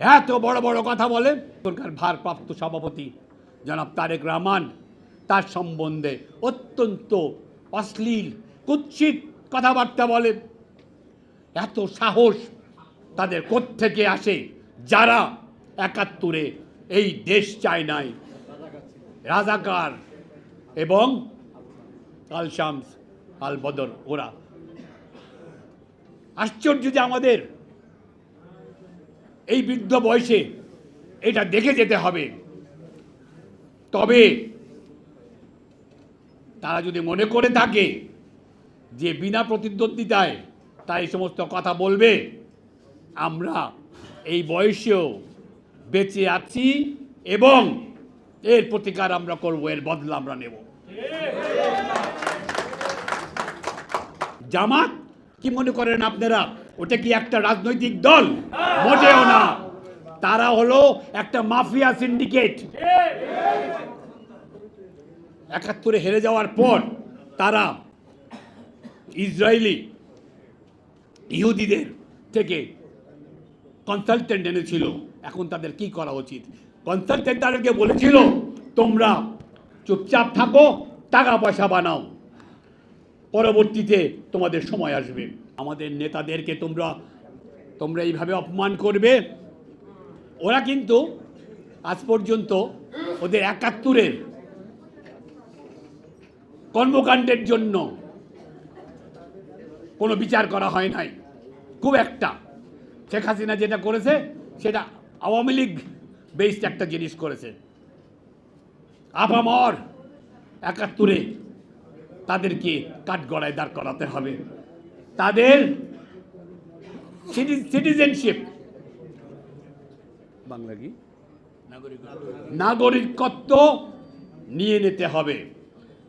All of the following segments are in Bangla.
এত বড় বড় কথা বলে সরকার ভারপ্রাপ্ত সভাপতি জনাব তারেক রহমান, তার সম্বন্ধে অত্যন্ত অশ্লীল, কুৎসিত কথাবার্তা বলে। এত সাহস তাদের থেকে আসে যারা একাত্তরে এই দেশ চায় নাই? রাজাকার এবং আল শামস আল বদর, ওরা। আশ্চর্য যে আমাদের এই বৃদ্ধ বয়সে এটা দেখে যেতে হবে। তবে তারা যদি মনে করে থাকে যে বিনা প্রতিদ্বন্দ্বিতায় এই সমস্ত কথা বলবে, আমরা এই বয়সেও বেঁচে আছি এবং এর প্রতিকার আমরা করব, এর বদলা আমরা নেব। জামাত, কি মনে করেন আপনারা? ওটা কি একটা রাজনৈতিক দল? মোটেও না। তারা হলো একটা মাফিয়া সিন্ডিকেট। একাত্তরে হেরে যাওয়ার পর তারা ইসরায়েলি ইহুদিদের থেকে কনসালটেন্ট এনেছিল। এখন তাদের কি করা উচিত? কনসালটেন্ট তাদেরকে বলেছিল, তোমরা চুপচাপ থাকো, টাকা পয়সা বানাও। পরবর্তীতে তোমাদের সময় আসবে। আমাদের নেতাদেরকে তোমরা তোমরা এইভাবে অপমান করবে। ওরা কিন্তু আজ পর্যন্ত ওদের একাত্তরের কর্মকাণ্ডের জন্য কোনো বিচার করা হয় নাই। খুব একটা। শেখ হাসিনা যেটা করেছে, সেটা আওয়ামী লীগ বেসড একটা জিনিস করেছে। আপামর একাত্তরে তাদেরকে কাঠগড়ায় দাঁড় করাতে হবে। তাদের সিটিজেনশিপ বাংলা কি? নাগরিকত্ব নিয়ে নিতে হবে।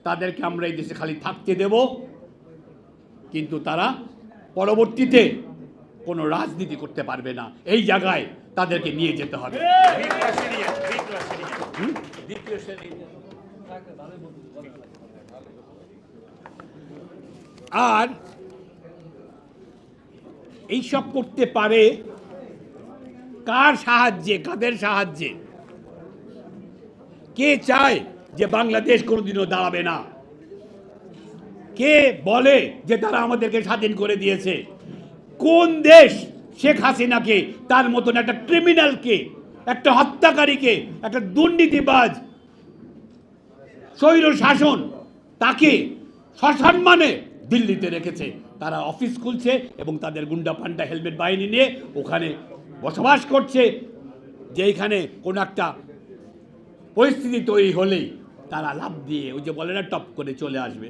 তাদেরকে আমরা এই দেশে খালি থাকতে দেব কিন্তু তারা পরবর্তীতে কোনো রাজনীতি করতে পারবে না। এই জায়গায় তাদেরকে নিয়ে যেতে হবে। হুম? আর এইসব করতে পারে কার সাহায্যে, কাদের সাহায্যে? কে চায় যে বাংলাদেশ কোনোদিনও দাঁড়াবে না? কে বলে যে তারা আমাদেরকে স্বাধীন করে দিয়েছে? কোন দেশ শেখ হাসিনাকে, তার মতন একটা ক্রিমিনালকে একটা হত্যাকারীকে, একটা দুর্নীতিবাজ স্বৈর শাসন তাকে সসম্মানে দিল্লিতে রেখেছে? তারা অফিস খুলছে এবং তাদের গুন্ডা পান্ডা হেলমেট বাহিনী নিয়ে ওখানে বসবাস করছে যে এখানে কোনো একটা পরিস্থিতি তৈরি হলেই তারা লাভ দিয়ে ওই যে বলে না, টপ করে চলে আসবে।